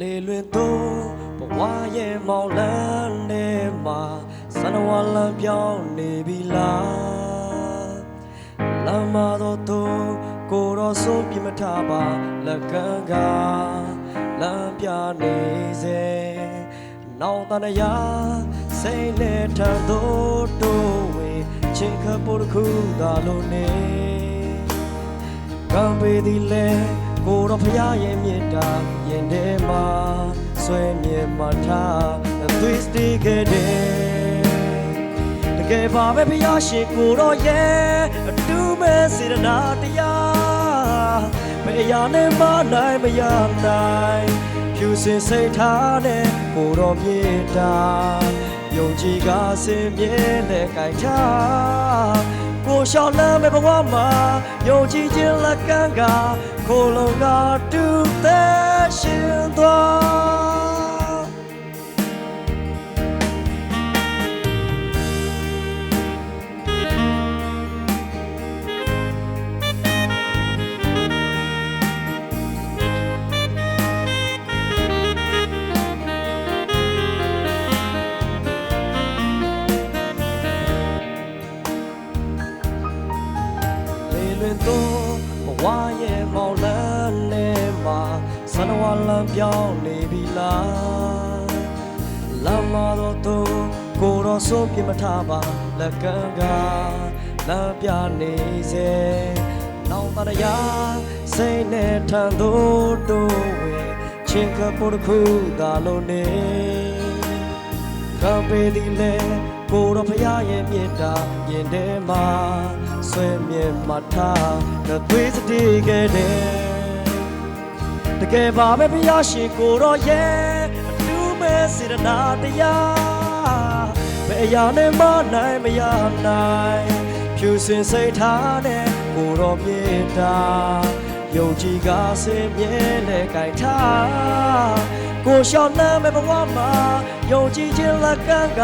လွင်သူဘဝရဲ့မောင်လန်းထဲမှာစနဝလမ်းပြောင်းနေပြီလားလမ်းမတော်သူကိုတော်ဆုံးပြမထားပါလက်ကမ်းကလမ်းပြနေစေနောင်တန်ရာစိတ်နဲ့ထန်တို့တို့ဝေချင်းခပ်ဖို့တစ်ခုသာလို့နေကံပေးသည်လဲ ကိုတော့ဖရားရဲ့မြေတာရင်ထဲမှာဆွဲမြဲမှထားသွေးစတေးခဲ့တယ်တကယ်ပါပဲဖရားရှင်ကိုတော့ရဲ့အတူမဲ့စေရနာတရားဘယ်ရာနဲ့မနိုင်မရနိုင်ဖြူစင်စိတ်ထားတဲ့ကိုတော့မြေတာယုံကြည်ကစင်မြဲတဲ့ကြိုက်ချာကို ရှောင်းလမ်းမဲ့ဘဝမှာယုံကြည်ခြင်းလက်ကမ်းကကိုယ်လုံးကတူသက်ရှင်သွား လေလွင်သောဘဝရဲ့မောင်လန်းနဲ့မှာစနဝလမ်းပြောင်းနေပြီလားလမ်းမတော်သူကိုတော်ဆုံးပြမထားပါလက်ကမ်းကလမ်းပြနေစေနောင်တရရာစိတ်နဲ့ထန်တို့တို့ဝေချင်းကပေါ်တစ်ခုသာလို့နေ ကံပေးသည်လဲကိုတော်ဖရာရဲ့မြေတာရင်ထဲမှာဆွဲမြဲမှထားတဲ့သွေးစတေးခဲ့တယ်တကယ်ပါပဲဖရာရှင်ကိုတော်ရဲ့အတူမဲ့စေရနာတရားဘယ်အရာနဲ့မနိုင်မရနိုင်ဖြူစင်စိတ်ထားတဲ့ကိုတော်မြေတာ ယုံကြည်ကစင်မြဲနဲ့ကြိုက်ထားကိုရှောင်းလမ်းမဲ့ဘဝမှာယုံကြည်ခြင်းလက်ကမ်းက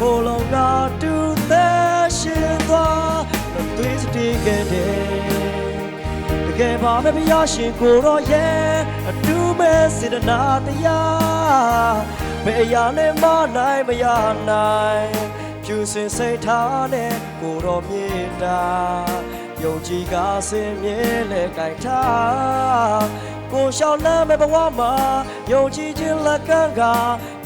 ကိုလုံးကတူသက်ရှင်သွားလို့သွေးစတေးခဲ့တယ်တကယ်ပါပဲဘုရားရှင်ကိုရောရဲ့အတူမဲ့စေတနာတရားဘယ်အရာနဲ့မနိုင်မရနိုင်ဖြူစင်စိတ်ထားတဲ့ကိုရောမြေတာ ယုံကြည်ကစင်မြဲလဲကြိုက်ထားကိုရှောင်းလမ်းမဲ့ဘဝမှာယုံကြည်ခြင်းလက်ကမ်းက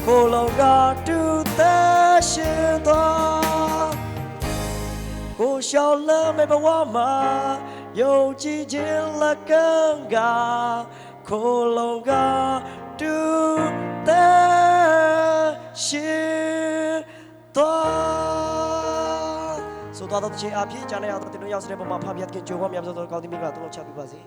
ကိုလုံးကတူသက်ရှင်သွားကိုရှောင်းလမ်းမဲ့ဘဝမှာယုံကြည်ခြင်းလက်ကမ်းကကိုလုံးကတူ သွားဆိုတော့တဲ့ချင်းအပြည့်ချမ်းရတော့တင်လို့ရောက်စတဲ့ဘုံမှာဖပြတ်ကကြိုးဝမ်းမြောက်သောကောင်းသီးမင်္ဂလာတုံးချပြပါစေ